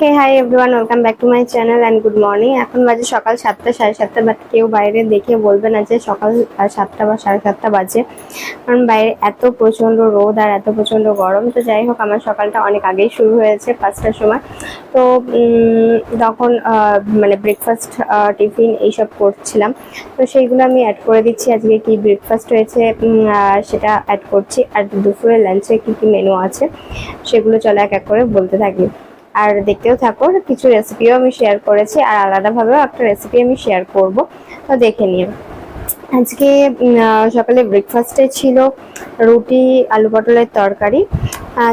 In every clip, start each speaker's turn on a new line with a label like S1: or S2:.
S1: Hey hi everyone welcome back to my channel and good morning এখন বাজে সকাল সাতটা, সাড়ে সাতটা বাট কেউ বাইরে দেখে বলবে না যে সকাল সাতটা বা সাড়ে সাতটা বাজে। কারণ বাইরে এত প্রচণ্ড রোদ আর এত প্রচণ্ড গরম। তো যাই হোক, আমার সকালটা অনেক আগেই শুরু হয়েছে, পাঁচটার সময়। তো তখন মানে ব্রেকফাস্ট টিফিন এইসব করছিলাম। তো সেইগুলো আমি অ্যাড করে দিচ্ছি। আজকে কি ব্রেকফাস্ট হয়েছে সেটা অ্যাড করছি। আর দুপুরে লাঞ্চে কি কি মেনু আছে, সেগুলো চলে এক এক করে বলতে থাকি। আর দেখতেও থাকো, কিছু রেসিপিও আমি শেয়ার করেছি আর আলাদাভাবেও একটা রেসিপি আমি শেয়ার করব। তো দেখে নিও। আজকে সকালে ব্রেকফাস্টে ছিল রুটি, আলু পটলের তরকারি।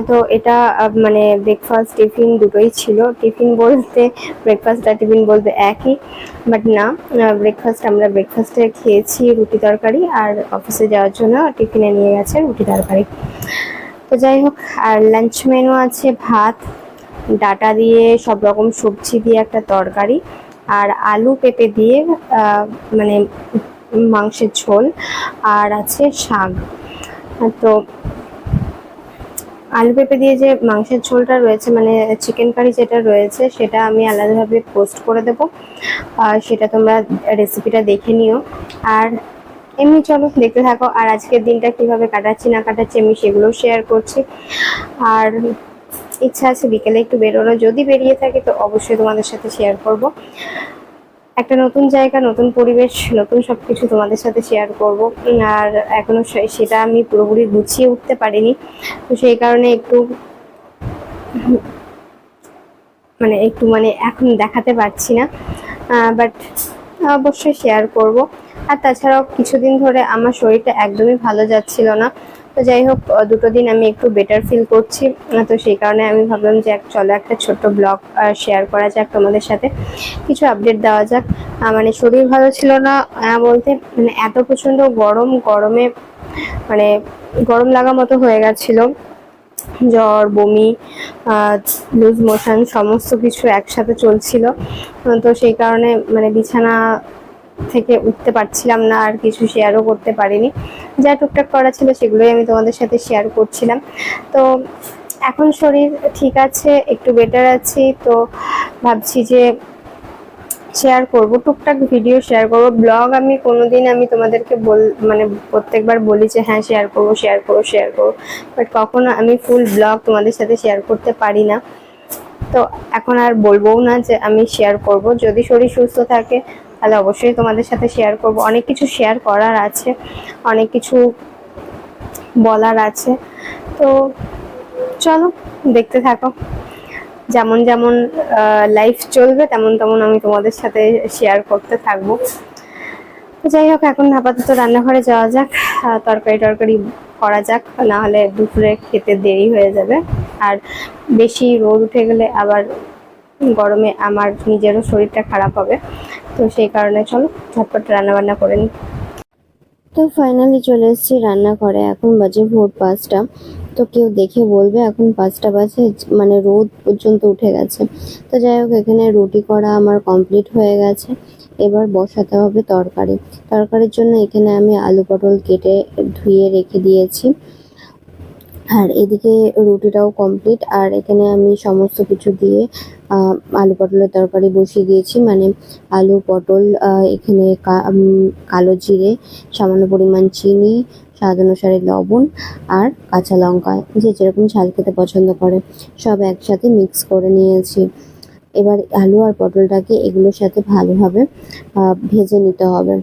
S1: তো এটা মানে ব্রেকফাস্ট টিফিন দুটোই ছিল। টিফিন বলতে ব্রেকফাস্ট আর টিফিন বলতে একই। বাট না ব্রেকফাস্ট আমরা ব্রেকফাস্টে খেয়েছি রুটি তরকারি আর অফিসে যাওয়ার জন্য টিফিনে নিয়ে গেছে রুটি তরকারি। তো যাই হোক, আর লাঞ্চ মেনু আছে ভাত ডাটা দিয়ে সব রকম সবজি দিয়ে একটা তরকারি আর আলু পেঁপে দিয়ে মানে মাংসের ঝোল আর আছে শাক। তো আলু পেঁপে দিয়ে যে মাংসের ঝোলটা রয়েছে মানে চিকেন কারি যেটা রয়েছে, সেটা আমি আলাদাভাবে পোস্ট করে দেবো। আর সেটা তোমরা রেসিপিটা দেখে নিও। আর এমনি চলো, দেখতে থাকো। আর আজকের দিনটা কীভাবে কাটাচ্ছি, না কাটাচ্ছি, আমি সেগুলোও শেয়ার করছি। আর ইচ্ছা আছে বিকেলে একটু বেরোনো। যদি বেরিয়ে থাকে তো অবশ্যই তোমাদের সাথে শেয়ার করব। একটা নতুন জায়গা, নতুন পরিবেশ, নতুন সবকিছু তোমাদের সাথে শেয়ার করব। আর এখনও সেটা আমি পুরোপুরি গুছিয়ে উঠতে পারিনি। তো সেই কারণে একটু মানে একটু মানে এখন দেখাতে পারছি না। বাট অবশ্যই শেয়ার করব। আর তাছাড়াও কিছুদিন ধরে আমার শরীরটা একদমই ভালো যাচ্ছিল না। তো যাই হোক দুটো দিন আমি একটু বেটার ফিল করছি। তো সেই কারণে আমি ভাবলাম যে চলো একটা ছোট্ট ব্লগ শেয়ার করা যাক তোমাদের সাথে। কিছু আপডেট দেওয়া যাক। মানে শরীর ভালো ছিল না বলতে মানে এত প্রচণ্ড গরম, গরমে মানে গরম লাগা মতো হয়ে গেছিল। জ্বর, বমি লুজ মোশন সমস্ত কিছু একসাথে চলছিল। তো সেই কারণে মানে বিছানা থেকে উঠতে পারছিলাম না, আর কিছু শেয়ারও করতে পারিনি। যা টুকটাক করা ছিল সেগুলোই আমি তোমাদের সাথে শেয়ার করছিলাম। তো এখন শরীর ঠিক আছে, একটু বেটার আছি, তো ভাবছি যে শেয়ার করব, টুকটাক ভিডিও শেয়ার করব। ব্লগ আমি কোনোদিন আমি তোমাদেরকে বল মানে প্রত্যেকবার বলি যে হ্যাঁ শেয়ার করব শেয়ার করব শেয়ার করব। বাট কখনো আমি ফুল ব্লগ তোমাদের সাথে শেয়ার করতে পারি না। তো এখন আর বলবোও না যে আমি শেয়ার করব। যদি শরীর সুস্থ থাকে তাহলে অবশ্যই তোমাদের সাথে শেয়ার করব। অনেক কিছু শেয়ার করার আছে, অনেক কিছু বলার আছে। তো চলো, দেখতে থাকো। যেমন যেমন লাইফ চলবে, তেমন তেমন আমি তোমাদের সাথে শেয়ার করতে থাকব। যাই হোক, এখন আপাতত রান্নাঘরে যাওয়া যাক। তরকারি টরকারি করা যাক না হলে দুপুরে খেতে দেরি হয়ে যাবে। আর বেশি রোদ উঠে গেলে আবার গরমে আমার নিজেরও শরীরটা খারাপ হবে। তো সেই কারণে চলো, ঝটপট রান্না বান্না করে নিই
S2: তো ফাইনালি চলে এসেছি রান্নাঘরে, এখন বাজে ভোর পাঁচটা। তো কেউ দেখে বলবে এখন পাঁচটা বাজে মানে রোদ পর্যন্ত উঠে গেছে। তো যাই হোক, এখানে রুটি করা আমার কমপ্লিট হয়ে গেছে। এবার বসাতে হবে তরকারি। তরকারির জন্য এখানে আমি আলু পটল কেটে ধুয়ে রেখে দিয়েছি। আর এদিকে রুটিটাও কমপ্লিট আর এখানে আমি সমস্ত কিছু দিয়ে আলু পটলের তরকারি বসিয়ে দিয়েছি। মানে আলু, পটল এখানে কালো জিরে, সামান্য পরিমাণ চিনি, স্বাদ অনুসারে লবণ আর কাঁচা লঙ্কা। যে যেরকম ঝাল খেতে পছন্দ করে, সব একসাথে মিক্স করে নিয়েছি। এবার আলু আর পটলটাকে এগুলোর সাথে ভালোভাবে ভেজে নিতে হবে।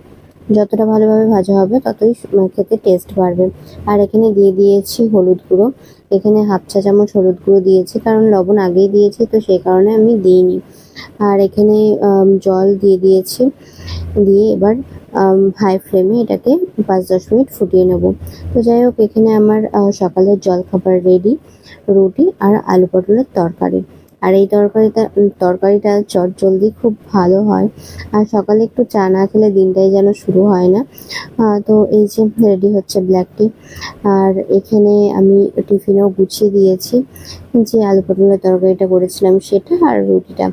S2: যতটা ভালোভাবে ভাজা হবে, ততই খেতে টেস্ট বাড়বে। আর এখানে দিয়ে দিয়েছি হলুদ গুঁড়ো। এখানে হাফ চা চামচ হলুদ গুঁড়ো দিয়েছি, কারণ লবণ আগেই দিয়েছি, তো সেই কারণে আমি দিইনি। আর এখানে জল দিয়ে দিয়েছি। দিয়ে এবার হাই ফ্লেমে এটাকে পাঁচ দশ মিনিট ফুটিয়ে নেব। তো যাই হোক, এখানে আমার সকালের জলখাবার রেডি রুটি আর আলু পটলের তরকারি। আর এই তরকারিটা তরকারিটা চট জলদি খুব ভালো হয়। আর সকালে একটু চা না খেলে দিনটাই যেন শুরু হয় না। তো এই যে রেডি হচ্ছে ব্ল্যাক টি। আর এখানে আমি টিফিনেও গুছিয়ে দিয়েছি যে আলু পটলের তরকারিটা করেছিলাম সেটা আর রুটিটা।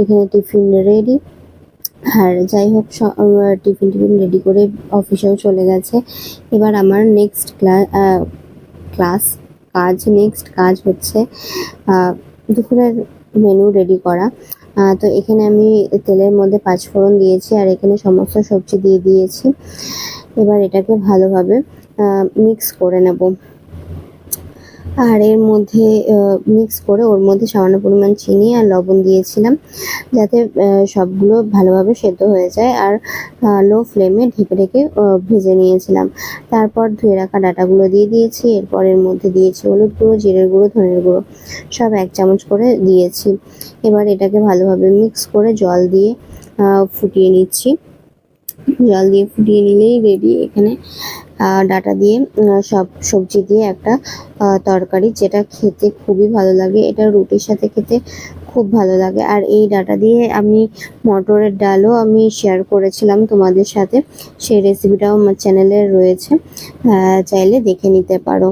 S2: এখানে টিফিন রেডি। আর যাই হোক টিফিন টিফিন রেডি করে অফিসেও চলে গেছে। এবার আমার নেক্সট ক্লাস ক্লাস, কাজ, নেক্সট কাজ হচ্ছে দুপুরের মেনু রেডি করা। তো এখানে আমি তেলের মধ্যে পাঁচফোড়ন দিয়েছি আর এখানে সমস্ত সবজি দিয়ে দিয়েছি। এবার এটাকে ভালোভাবে মিক্স করে নেব। আর এর মধ্যে মিক্স করে ওর মধ্যে সামান্য পরিমাণ চিনি আর লবণ দিয়েছিলাম যাতে সবগুলো ভালোভাবে সেদ্ধ হয়ে যায় আর লো ফ্লেমে ঢেকে ঢেকে ভেজে নিয়েছিলাম। তারপর ধুয়ে রাখা ডাটাগুলো দিয়ে দিয়েছি, এরপর এর মধ্যে দিয়েছি হলুদ গুঁড়ো, জিরের গুঁড়ো, ধনের গুঁড়ো, সব এক চামচ করে দিয়েছি। এবার এটাকে ভালোভাবে মিক্স করে জল দিয়ে ফুটিয়ে নিচ্ছি। জল দিয়ে ফুটিয়ে নিলেই রেডি এখানে ডাটা দিয়ে সব সবজি দিয়ে একটা তরকারি যেটা খেতে খুবই ভালো লাগে। এটা রুটির সাথে খেতে খুব ভালো লাগে। আর এই ডাটা দিয়ে আমি মটরের ডালও আমি শেয়ার করেছিলাম তোমাদের সাথে। সেই রেসিপিটাও আমার চ্যানেলে রয়েছে। চাইলে দেখে নিতে পারো।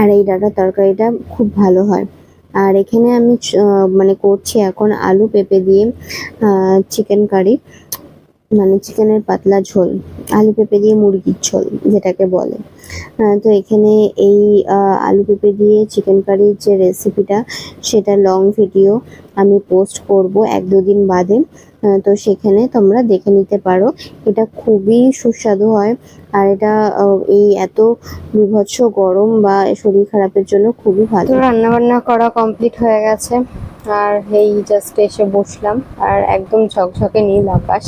S2: আর এই ডাটা তরকারিটা খুব ভালো হয়। আর এখানে আমি মানে করছি এখন আলু পেঁপে দিয়ে চিকেন কারি মানে চিকেনের পাতলা ঝোল, আলু পেঁপে দিয়ে মুরগির ঝোল যেটাকে বলে। তো এখানে এই আলু পেঁপে দিয়ে চিকেন কারির যে রেসিপিটা সেটা লং ভিডিও আমি পোস্ট করব এক দুদিন বাদে। তো সেখানে তোমরা দেখে নিতে পারো। এটা খুবই সুস্বাদু হয় আর এটা এই এত বিভৎস গরম বা শরীর খারাপের জন্য খুবই ভালো।
S1: রান্না বান্না করা কমপ্লিট হয়ে গেছে। আর এই জাস্ট এসে বসলাম। আর একদম ঝকঝকে নীল আকাশ।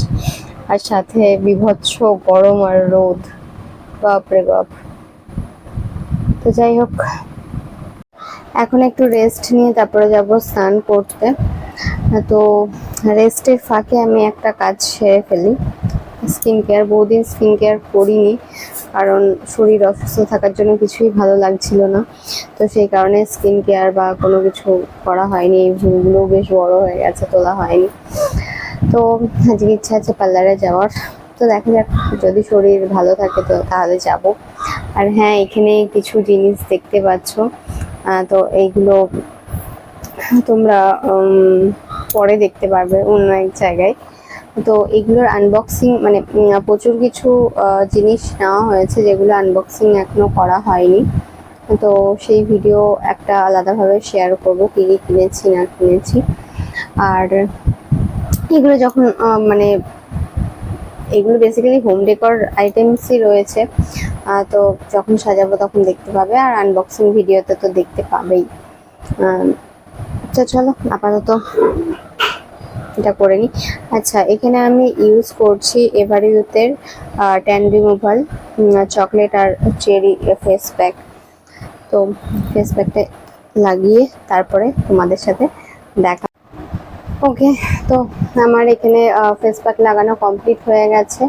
S1: আর সাথে বিভৎস গরম আর রোদ। বাপরে বাপ। তো যাই হোক, এখন একটু রেস্ট নিয়ে তারপরে যাব স্নান করতে। তো রেস্টের ফাঁকে আমি একটা কাজ সেরে ফেলি। স্কিন কেয়ার বহুদিন স্কিন কেয়ার করিনি, কারণ শরীর অসুস্থ থাকার জন্য কিছুই ভালো লাগছিল না। তো সেই কারণে স্কিন কেয়ার বা কোনো কিছু করা হয়নি, এই ভুলগুলো বেশ বড় হয়ে গেছে, তোলা হয়নি। তো আজকে ইচ্ছা আছে পার্লারে যাওয়ার। তো দেখা যাক, যদি শরীর ভালো থাকে তো তাহলে যাব। আর হ্যাঁ এখানে কিছু জিনিস দেখতে পাচ্ছ। তো এইগুলো তোমরা পরে দেখতে পারবে অন্য এক জায়গায়। তো এগুলোর আনবক্সিং মানে প্রচুর কিছু জিনিস নেওয়া হয়েছে যেগুলো আনবক্সিং এখনও করা হয়নি। তো সেই ভিডিও একটা আলাদাভাবে শেয়ার করব, কি কি কিনেছি, না কিনেছি। আর এগুলো যখন মানে এগুলো বেসিক্যালি হোম ডেকর আইটেমসই রয়েছে। তো যখন সাজাবো তখন দেখতে পাবে আর আনবক্সিং ভিডিওতে তো দেখতে পাবেই। তো চলো, আপাতত এটা করে নিই আচ্ছা এখানে আমি ইউজ করছি এভারিউতের ট্যান রিমুভাল চকলেট আর চেরি ফেস প্যাক তো ফেস প্যাকটা লাগিয়ে তারপরে তোমাদের সাথে দেখা ওকে তো আমার এখানে ফেস প্যাক লাগানো কমপ্লিট হয়ে গেছে।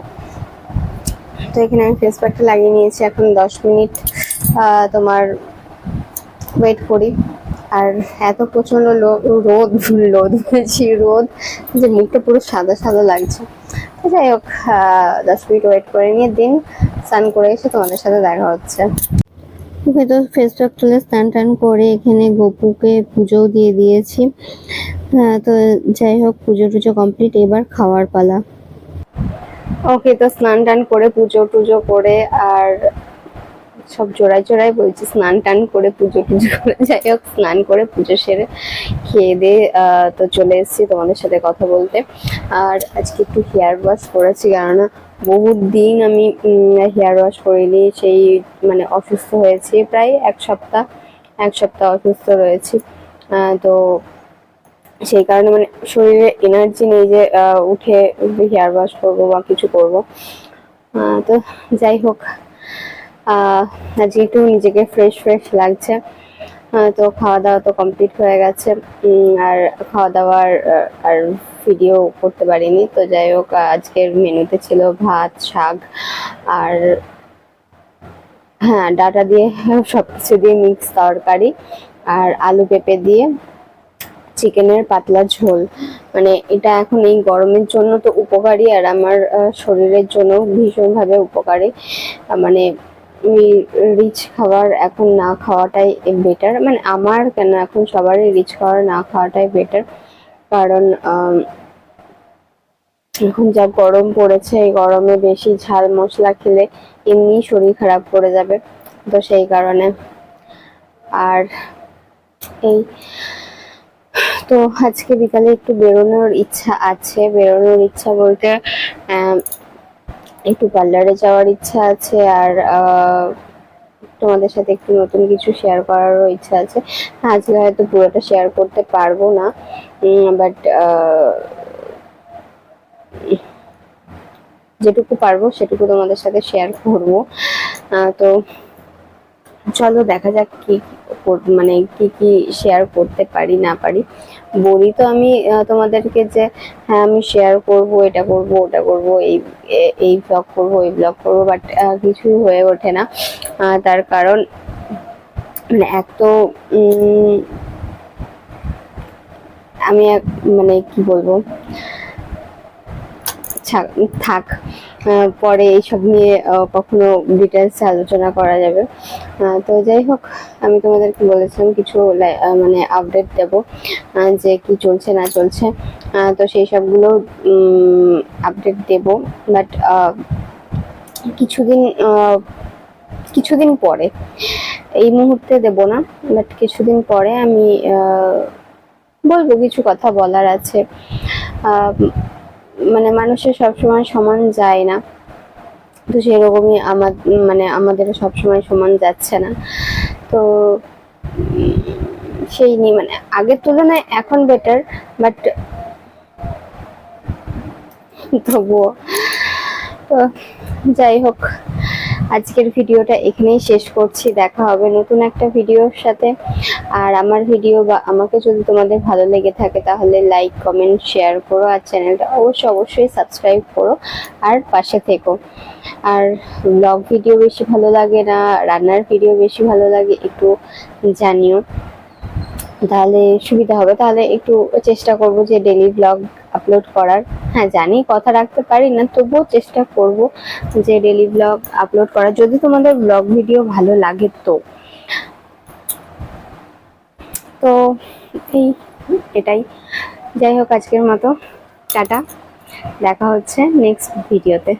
S1: তো এখানে আমি ফেস প্যাকটা লাগিয়ে নিয়েছি এখন দশ মিনিট। তোমার ওয়েট করি। আর এত প্রচণ্ড লো- রোদ রোদ বলছি, রোদ যে মুখটা পুরো সাদা সাদা লাগছে। তো যাই হোক দশ মিনিট ওয়েট করে নিয়ে দিন। স্নান করে এসে তোমাদের সাথে দেখা হচ্ছে।
S2: ওকে তো ফেস প্যাক তুলে স্নান টান করে এখানে গোপুকে পুজোও দিয়ে দিয়েছি। তো যাই হোক, পুজো টুজো কমপ্লিট এবার খাওয়ার পালা।
S1: ওকে তো স্নান টান করে পুজো টুজো করে আর সব জোড়ায় জোড়ায় বলছি স্নান টান করে পুজো টুজো করে। যাই হোক, স্নান করে পুজো সেরে খেয়ে দিয়ে তো চলে এসেছি তোমাদের সাথে কথা বলতে। আর আজকে একটু হেয়ার ওয়াশ করেছি, কেননা বহুত দিন আমি হেয়ার ওয়াশ করিনি, সেই মানে অসুস্থ হয়েছি, প্রায় এক সপ্তাহ এক সপ্তাহ অসুস্থ রয়েছি। তো সেই কারণে মানে শরীরে এনার্জি নেই যে উঠে হেয়ার ওয়াশ করব বা কিছু করব। তো যাই হোক আজকে একটু নিজেকে ফ্রেশ ফ্রেশ লাগছে। তো খাওয়া দাওয়া তো কমপ্লিট হয়ে গেছে। আর খাওয়া দাওয়ার আর ভিডিও করতে পারিনি। তো যাই হোক, আজকের মেনুতে ছিল ভাত, শাক আর হ্যাঁ ডাটা দিয়ে সব কিছু দিয়ে মিক্স তরকারি আর আলু পেঁপে দিয়ে চিকেনের পাতলা ঝোল। মানে এটা এখন এই গরমের জন্য তো উপকারী আর আমার শরীরের জন্য ভীষণভাবে উপকারী। মানে রিচ খাবার এখন না খাওয়াটাই বেটার মানে আমার কেন এখন সবারই রিচ খাবার না খাওয়াটাই বেটার কারণ এখন যা গরম পড়েছে, এই গরমে বেশি ঝাল মশলা খেলে এমনি শরীর খারাপ করে যাবে। তো সেই কারণে। আর এই, তো আজকে বিকালে একটু বেরোনোর ইচ্ছা আছে। বেরোনোর ইচ্ছা বলতে একটু পার্লারে যাওয়ার ইচ্ছা আছে আর তোমাদের সাথে একটু নতুন কিছু শেয়ার করারও ইচ্ছা আছে। আজকে হয়তো পুরোটা শেয়ার করতে পারব না বাট যেটুকু পারব সেটুকু তোমাদের সাথে শেয়ার করব। তো চলো দেখা যাক কি মানে কি কি শেয়ার করতে পারি, না পারি। বলি তো আমি তোমাদেরকে যে হ্যাঁ আমি শেয়ার করব, এটা করব, ওটা করব, এই এই ব্লগ করব এই ব্লগ করব বাট কিছুই হয়ে ওঠে না। তার কারণ মানে এক তো আমি মানে কি বলব? থাক পরে এইসব নিয়ে কখনো ডিটেলস আলোচনা করা যাবে। তো যাই হোক, আমি তোমাদেরকে বলেছিলাম কিছু মানে আপডেট দেব যে কি চলছে, না চলছে। তো সেই সবগুলো আপডেট দেব বাট কিছুদিন কিছুদিন পরে, এই মুহূর্তে দেব না বাট কিছুদিন পরে আমি বলব, কিছু কথা বলার আছে। মানে মানুষের সবসময় সমান যায় না। তো সেরকমই আমার মানে আমাদেরও সবসময় সমান যাচ্ছে না। তো সেই নিয়ে মানে আগের তুলনায় এখন বেটার বাট তবুও। তো যাই হোক। আজকের ভিডিওটা এখানেই শেষ করছি। দেখা হবে নতুন একটা ভিডিওর সাথে। আর আমার ভিডিও বা আমাকে যদি তোমাদের ভালো লেগে থাকে, তাহলে লাইক কমেন্ট শেয়ার করো। আর চ্যানেলটা অবশ্যই অবশ্যই সাবস্ক্রাইব করো। আর পাশে থেকো। আর ব্লগ ভিডিও বেশি ভালো লাগে না, রান্নার ভিডিও বেশি ভালো লাগে, একটু জানিও। তাহলে সুবিধা হবে। তাহলে একটু চেষ্টা করব যে ডেলি ব্লগ আপলোড করার। হ্যাঁ জানি, কথা রাখতে পারি না, তবুও চেষ্টা করব যে ডেলি ব্লগ আপলোড করার। যদি তোমাদের ব্লগ ভিডিও ভালো লাগে তো। তো এই, এটাই। যাই হোক, আজকের মতো। টাটা। দেখা হচ্ছে নেক্সট ভিডিওতে